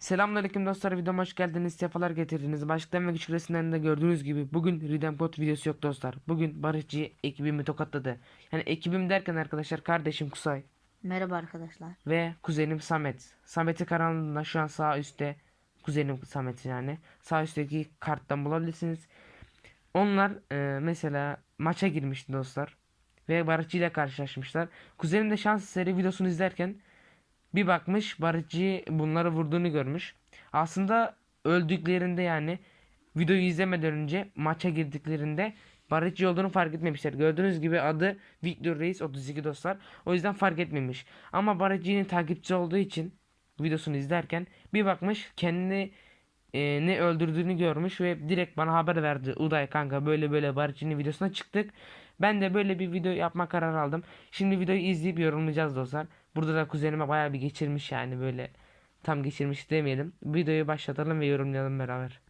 Selamünaleyküm dostlar videoma hoş geldiniz sefalar getirdiniz. Başlıktan ve küçüklerinden de gördüğünüz gibi bugün Redempot videosu yok dostlar. Bugün Barışçı ekibimi tokatladı. Yani ekibim derken arkadaşlar kardeşim Kusay Merhaba arkadaşlar. ve kuzenim Samet. Samet'i kanalında şu an sağ üstte kuzenim Samet yani sağ üstteki karttan bulabilirsiniz. Onlar e, mesela maça girmişti dostlar ve Barışçı ile karşılaşmışlar. Kuzenim de şans seri videosunu izlerken bir bakmış Barışçı bunları vurduğunu görmüş. Aslında öldüklerinde yani videoyu izlemeden önce maça girdiklerinde Barışçı olduğunu fark etmemişler. Gördüğünüz gibi adı Victor Reis 32 dostlar. O yüzden fark etmemiş. Ama Barışçı'nın takipçi olduğu için videosunu izlerken bir bakmış kendini e, ne öldürdüğünü görmüş ve direkt bana haber verdi. Uday kanka böyle böyle Barışçı'nın videosuna çıktık. Ben de böyle bir video yapma kararı aldım. Şimdi videoyu izleyip yorumlayacağız dostlar. Burada da kuzenime bayağı bir geçirmiş yani böyle tam geçirmiş demeyelim. Videoyu başlatalım ve yorumlayalım beraber.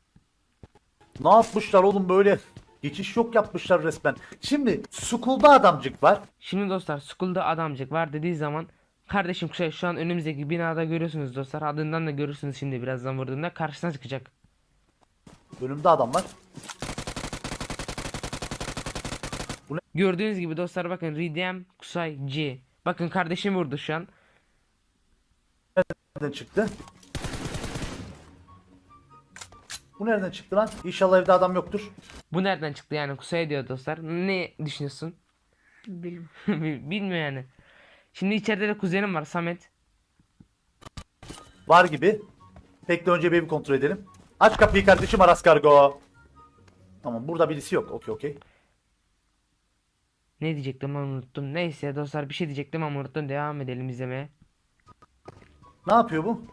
Ne yapmışlar oğlum böyle? Geçiş yok yapmışlar resmen. Şimdi School'da adamcık var. Şimdi dostlar School'da adamcık var dediği zaman kardeşim şey şu an önümüzdeki binada görüyorsunuz dostlar. Adından da görürsünüz şimdi birazdan vurduğunda karşısına çıkacak. Önümde adam var. Gördüğünüz gibi dostlar bakın Ridem Kusay G. Bakın kardeşim vurdu şu an. Nereden çıktı? Bu nereden çıktı lan? İnşallah evde adam yoktur. Bu nereden çıktı yani Kusay diyor dostlar. Ne düşünüyorsun? Bilim. Bilmiyor yani. Şimdi içeride de kuzenim var Samet. Var gibi. Bekle önce bir kontrol edelim. Aç kapıyı kardeşim Aras Kargo. Tamam burada birisi yok. Okey okey. Ne diyecektim ama unuttum. Neyse dostlar bir şey diyecektim ama unuttum. Devam edelim izlemeye. Ne yapıyor bu?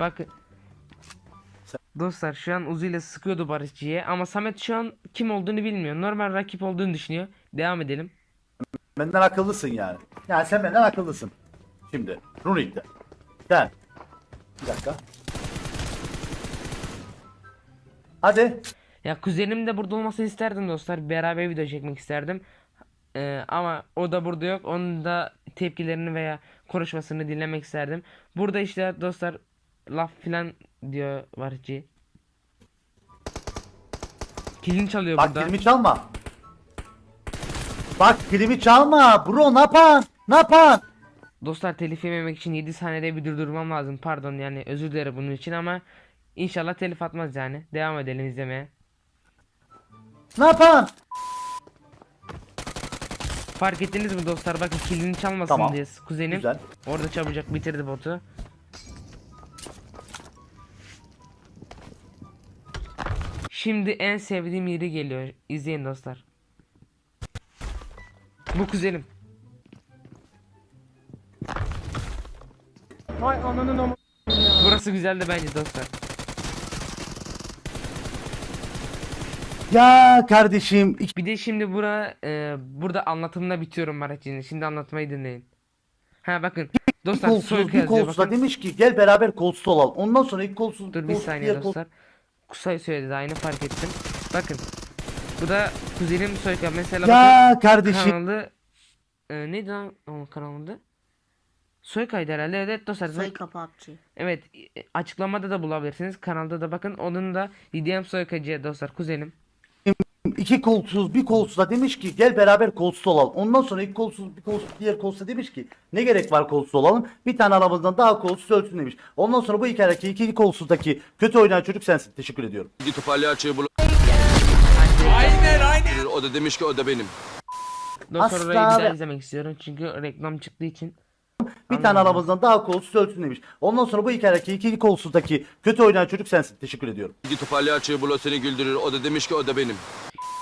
Bakın. Dostlar şu an Uzi ile sıkıyordu Barışçı'ya ama Samet şu an kim olduğunu bilmiyor. Normal rakip olduğunu düşünüyor. Devam edelim. Benden akıllısın yani. Yani sen benden akıllısın. Şimdi. Runik'te. Sen. Bir dakika. Hadi. Ya kuzenim de burada olmasını isterdim dostlar. Beraber video çekmek isterdim. Ee, ama o da burada yok. Onun da tepkilerini veya konuşmasını dinlemek isterdim. Burada işte dostlar laf filan diyor Barışçı. Kilini çalıyor Bak burada. kilimi çalma. Bak kilimi çalma. Bro ne yapan? Ne yapan? Dostlar telif yememek için 7 saniyede bir durdurmam lazım. Pardon yani özür dilerim bunun için ama inşallah telif atmaz yani. Devam edelim izlemeye. Ne yapan? Fark ettiniz mi dostlar? Bakın kilini çalmasın Tamam. diye kuzenim. Güzel. Orada çabucak bitirdi botu. Şimdi en sevdiğim yeri geliyor. İzleyin dostlar. Bu kuzenim. Hay ananın ama. Burası güzeldi bence dostlar. Ya kardeşim. Bir de şimdi bura e, burada anlatımına bitiyorum Maraç'ın. Şimdi anlatmayı dinleyin. Ha bakın dostlar kolsuz soyka bir yazıyor kolsuzla bakın. demiş ki gel beraber kolsuz olalım. Ondan sonra ilk kolsuz Dur bir kolsuz, saniye kolsuz- dostlar. Kusay söyledi aynı fark ettim. Bakın. Bu da kuzenim Soyka. Mesela bakın Ya kardeşim. kanalı e, neydi lan onun kanalında? Soyka'ydı herhalde. Evet dostlar. Soy kapakçı. Evet açıklamada da bulabilirsiniz. Kanalda da bakın. Onun da Lidiyem Soykacı'ya dostlar kuzenim. İki kolsuz bir kolsuzla demiş ki gel beraber kolsuz olalım. Ondan sonra ilk kolsuz bir kolsuz diğer kolsuzla demiş ki ne gerek var kolsuz olalım. Bir tane aramızdan daha kolsuz ölsün demiş. Ondan sonra bu hikayedeki iki kolsuzdaki kötü oynayan çocuk sensin. Teşekkür ediyorum. Git palyaçoyu bul. Aynen aynen. O da demiş ki o da benim. Dostlar Asla orayı bir daha ve- izlemek istiyorum. Çünkü reklam çıktığı için. Bir tane aramızdan daha kolsuz ölsün demiş. Ondan sonra bu hikayedeki iki kolsuzdaki kötü oynayan çocuk sensin. Teşekkür ediyorum. Git palyaçoyu bul o seni güldürür. O da demiş ki o da benim.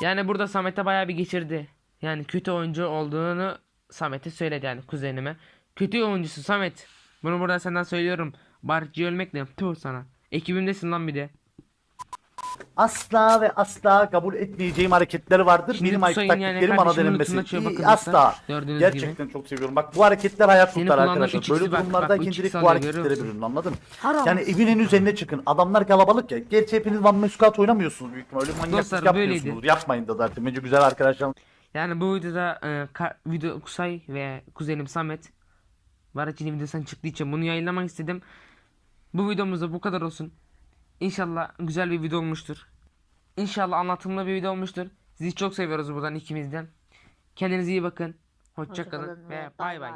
Yani burada Samet'e bayağı bir geçirdi. Yani kötü oyuncu olduğunu Samet'e söyledi yani kuzenime. Kötü oyuncusu Samet. Bunu burada senden söylüyorum. Barışçı ölmek ne? Tüh sana. Ekibimdesin lan bir de. Asla ve asla kabul etmeyeceğim hareketleri vardır. Şimdi Benim Kusay'ın ayık yani taktiklerim kardeşimin denilmesi. İyi, bakın asla. dostlar. Gördüğünüz Gerçekten çok seviyorum. Bak bu hareketler hayat Senin kurtar kullandığın arkadaşlar. 3x'i Böyle bak, bak, durumlardayken 3x direkt bu alıyor, hareketlere musun? bürünün anladın mı? Haram. Yani evinin üzerine çıkın. Adamlar kalabalık ya. Gerçi hepiniz Van Muscat oynamıyorsunuz büyük ihtimalle. Öyle manyaklık Dostlar, yapmıyorsunuz. böyleydi. Yapmayın da zaten. Bence güzel arkadaşlar. Yani bu videoda e, ka- video Kusay ve kuzenim Samet Baraçini videosundan çıktığı için bunu yayınlamak istedim. Bu videomuzda bu kadar olsun. İnşallah güzel bir video olmuştur. İnşallah anlatımlı bir video olmuştur. Sizi çok seviyoruz buradan ikimizden. Kendinize iyi bakın. Hoşça kalın Hoşçakalın ve bay bay.